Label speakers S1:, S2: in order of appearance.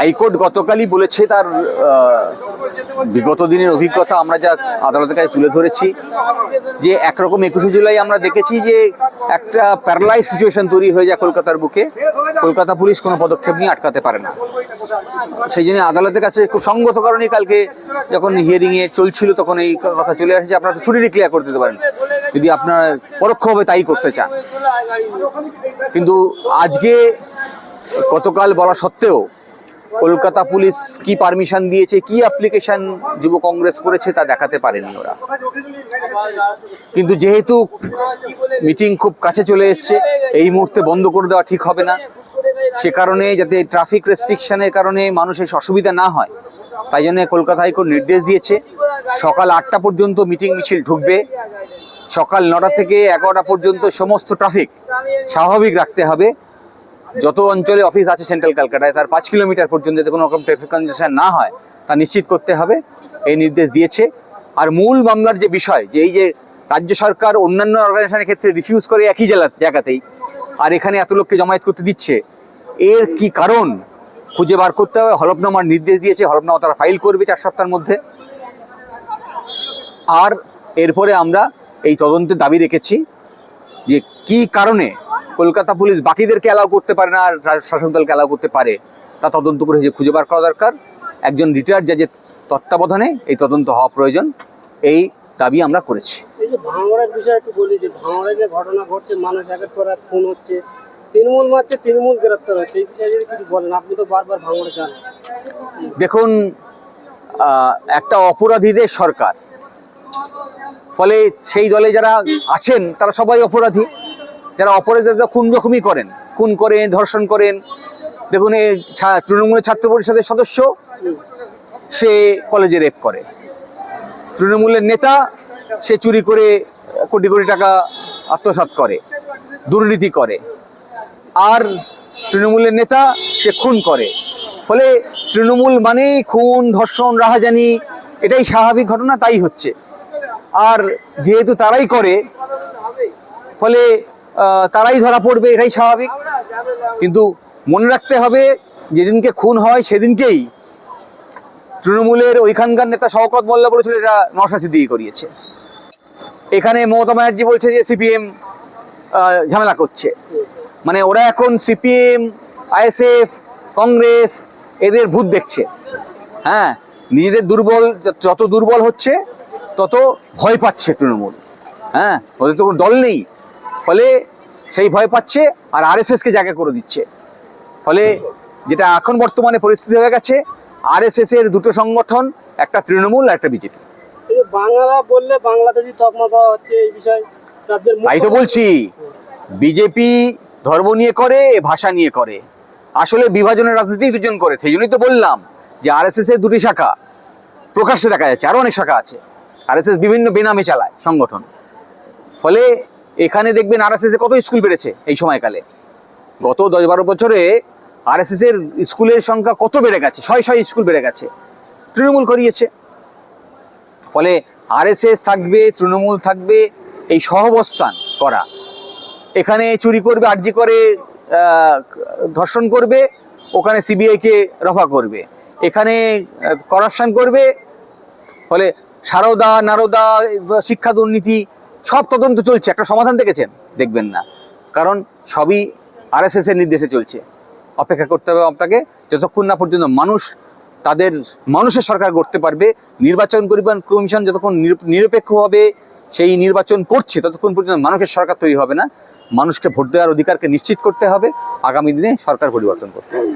S1: High court গতকালই বলেছে তার বিগত দিনের অভিজ্ঞতা আমরা যা আদালতের কাছে তুলে ধরেছি, যে একরকম একুশে জুলাই আমরা দেখেছি যে একটা প্যারালাইজ সিচুয়েশন তৈরি হয়ে যায় কলকাতার বুকে। কলকাতা পুলিশ কোনো পদক্ষেপ নিয়ে আটকাতে পারে না। সেই জন্য আদালতের কাছে খুব সঙ্গত কারণেই কালকে যখন হিয়ারিংয়ে চলছিল তখন এই কথা চলে আসে যে আপনারা তো ছুটি ডিক্লেয়ার করতে দিতে পারেন। যদি আপনারা পরোক্ষভাবে তাই করতে চান। কিন্তু আজকে গতকাল বলা সত্ত্বেও কলকাতা পুলিশ কি পারমিশন দিয়েছে, কি অ্যাপ্লিকেশন যুব কংগ্রেস করেছে তা দেখাতে পারেনি ওরা। কিন্তু যেহেতু মিটিং খুব কাছে চলে এসছে, এই মুহূর্তে বন্ধ করে দেওয়া ঠিক হবে না। সে কারণে যাতে ট্রাফিক রেস্ট্রিকশনের কারণে মানুষের অসুবিধা না হয়, তাই জন্য কলকাতা হাইকোর্ট নির্দেশ দিয়েছে, সকাল আটটা পর্যন্ত মিটিং মিছিল ঢুকবে। সকাল নটা থেকে এগারোটা পর্যন্ত সমস্ত ট্রাফিক স্বাভাবিক রাখতে হবে। যত অঞ্চলে অফিস আছে সেন্ট্রাল কলকাতায় তার পাঁচ কিলোমিটার পর্যন্ত যাতে কোনো রকম ট্রাফিক কনজেশন না হয়, তা নিশ্চিত করতে হবে। এই নির্দেশ দিয়েছে। আর মূল মামলার যে বিষয়, যে এই যে রাজ্য সরকার অন্যান্য অর্গানাইজেশনের ক্ষেত্রে রিফিউজ করে একই জেলা, জায়গাতেই, আর এখানে এত লোককে জমায়েত করতে দিচ্ছে, এর কি কারণ? খুঁজে বার করতে হবে। হলফনামার নির্দেশ দিয়েছে, হলফনামা তারা ফাইল করবে চার সপ্তাহের মধ্যে। আর এরপরে আমরা এই তদন্তের দাবি রেখেছি যে কি কারণে কলকাতা পুলিশ বাকিদেরকে অ্যালাউ করতে পারে না আর শাসক দলকে অ্যালাউ করতে পারে। তা তদন্ত করে যে খুঁজে বার করা দরকার। একজন রিটায়ার্ড জাজের তত্ত্বাবধানে এই তদন্ত হওয়া প্রয়োজন। এই দাবি আমরা করেছি।
S2: এই যে ভাঙড়ের বিষয়ে একটু বলি যে ভাঙড়ে যে ঘটনা ঘটছে মানুষ একের পর এক খুন হচ্ছে তৃণমূল মারছে তৃণমূল গ্রেপ্তার হচ্ছে। এই বিষয়ে যদি কিছু বলেন আপনি তো বারবার ভাঙড়ে যান
S1: দেখুন একটা অপরাধীদের সরকার ফলে সেই দলে যারা আছেন তারা সবাই অপরাধী। যারা অপরাধীরা খুন রকমই করেন। খুন করেন, ধর্ষণ করেন। দেখুন এই তৃণমূলের ছাত্র পরিষদের সদস্য, সে কলেজে রেপ করে। তৃণমূলের নেতা, সে চুরি করে কোটি কোটি টাকা আত্মসাৎ করে, দুর্নীতি করে। আর তৃণমূলের নেতা, সে খুন করে। ফলে তৃণমূল মানেই খুন, ধর্ষণ, রাহাজানি, এটাই স্বাভাবিক ঘটনা, তাই হচ্ছে। আর যেহেতু তারাই করে, ফলে তারাই ধরা পড়বে, এটাই স্বাভাবিক। কিন্তু মনে রাখতে হবে, যেদিনকে খুন হয় সেদিনকেই তৃণমূলের ওইখানকার নেতা শওকত মোল্লা বলেছিল এটা নশা সিদ্দিকি করিয়েছে। এখানে মমতা ব্যানার্জি বলছে যে সিপিএম ঝামেলা করছে। মানে ওরা এখন সিপিএম, আইএসএফ, কংগ্রেস, এদের ভূত দেখছে। হ্যাঁ নিজেদের দুর্বল, যত দুর্বল হচ্ছে, তত ভয় পাচ্ছে তৃণমূল। হ্যাঁ ওদের তো কোনো দল নেই। ফলে সেই ভয় পাচ্ছে আর আরএসএসকে জায়গা করে দিচ্ছে। ফলে যেটা এখন বর্তমানে পরিস্থিতি হয়ে গেছে আরএসএস এর দুটো সংগঠন একটা তৃণমূল আর একটা বিজেপি।
S2: বাংলা বললে বাংলাদেশি তকমা দেওয়া হচ্ছে এই বিষয়ে।
S1: তাই তো বলছি বিজেপি ধর্ম নিয়ে করে ভাষা নিয়ে করে। আসলে বিভাজনের রাজনীতি দুজন করে সেই জন্যই তো বললাম যে আরএসএস এর দুটি শাখা প্রকাশ্যে দেখা যাচ্ছে আরও অনেক শাখা আছে। আরএসএস বিভিন্ন বেনামে চালায় সংগঠন। ফলে এখানে দেখবেন এ কত স্কুল বেড়েছে এই সময়কালে? গত দশ বারো বছরে আরএসএস এর স্কুলের সংখ্যা কত বেড়ে গেছে? ছয় ছয় স্কুল বেড়ে গেছে। তৃণমূল করিয়েছে। ফলে আরএসএস থাকবে, তৃণমূল থাকবে, এই সহবস্থান করা। এখানে চুরি করবে, আর্জি করে ধর্ষণ করবে, ওখানে সিবিআইকে রফা করবে। এখানে করাপশন করবে। ফলে সারদা, নারদা, শিক্ষা দুর্নীতি সব তদন্ত চলছে, একটা সমাধান দেখেছেন? দেখবেন না। কারণ সবই আরএসএস এর নির্দেশে চলছে। অপেক্ষা করতে হবে আপনাকে, যতক্ষণ না পর্যন্ত মানুষ তাদের, মানুষের সরকার করতে পারবে, নির্বাচন কমিশন যতক্ষণ নিরপ- নিরপেক্ষভাবে সেই নির্বাচন করছে, ততক্ষণ পর্যন্ত মানুষের সরকার তৈরি হবে না। মানুষকে ভোট দেওয়ার অধিকারকে নিশ্চিত করতে হবে। আগামী দিনে সরকার পরিবর্তন করতে হবে।